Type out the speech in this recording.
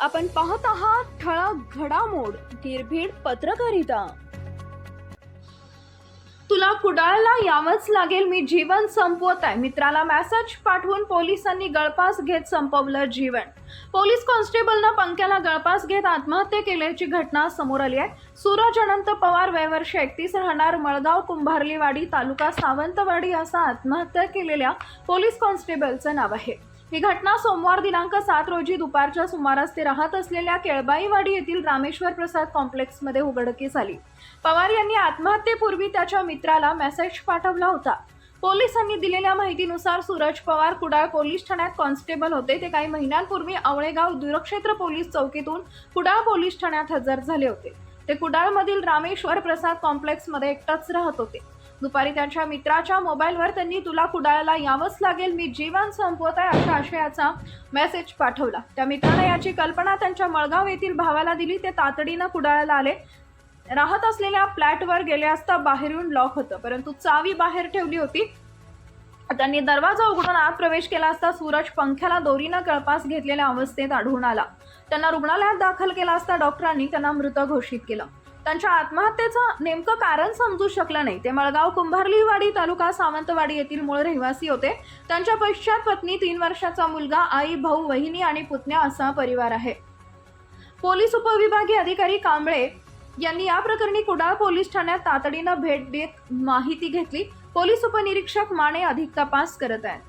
आपण पाहत आहात ठळक घडामोड निर्भीड पत्रकारिता. तुला कुडाळला यावंच लागेल मी जीवन संपवत आहे. मित्राला मॅसेज पाठवून पोलिसांनी गळपास घेत संपवलं जीवन. पोलीस कॉन्स्टेबलनं पंख्याला गळपास घेत आत्महत्या केल्याची घटना समोर आली आहे. सूरज अनंत पवार वयवर्ष एकतीस राहणार मळगाव कुंभारलीवाडी तालुका सावंतवाडी असा आत्महत्या केलेल्या पोलीस कॉन्स्टेबलचं नाव आहे. ही घटना सोमवार दिनांक सात रोजी दुपारच्या सुमारास ते राहत असलेल्या केळबाईवाडी येथील रामेश्वर प्रसाद कॉम्प्लेक्समध्ये उघडकीस आली. पवार यांनी आत्महत्येपूर्वी त्याच्या मित्राला मेसेज पाठवला होता. पोलिसांनी दिलेल्या माहितीनुसार सूरज पवार कुडाळ पोलीस ठाण्यात कॉन्स्टेबल होते. ते काही महिन्यांपूर्वी आवळेगाव दूरक्षेत्र पोलीस चौकीतून कुडाळ पोलीस ठाण्यात हजर झाले होते. ते कुडाळमधील रामेश्वर प्रसाद कॉम्प्लेक्समध्ये एकटाच राहत होते. दुपारी त्यांच्या मित्राच्या मोबाईलवर त्यांनी तुला कुडाळला यावंच लागेल. मी जीवन संपवत आहे अशा आशयाचा मेसेज पाठवला. त्या मित्राने याची कल्पना त्यांच्या मळगाव येथील भावाला दिली. ते तातडीनं कुडाळला आले. राहत असलेल्या फ्लॅटवर गेले असता बाहेरून लॉक होतं. परंतु चावी बाहेर ठेवली होती. त्यांनी दरवाजा उघडून आत प्रवेश केला असता सूरज पंख्याला दोरीनं कळपास घेतलेल्या अवस्थेत आढळून आला. त्यांना रुग्णालयात दाखल केला असता डॉक्टरांनी त्यांना मृत घोषित केलं. त्यांच्या आत्महत्येचं नेमकं कारण समजू शकलं नाही. ते मळगाव कुंभारलीवाडी तालुका सावंतवाडी येथील मूळ रहिवासी होते. त्यांच्या पश्चात पत्नी तीन वर्षाचा मुलगा आई भाऊ वहिनी आणि पुतण्या असा परिवार आहे. पोलीस उपविभागीय अधिकारी कांबळे यांनी या प्रकरणी कुडाळ पोलीस ठाण्यात तातडीनं भेट देत माहिती घेतली. पोलीस उपनिरीक्षक माने अधिक तपास करत आहेत.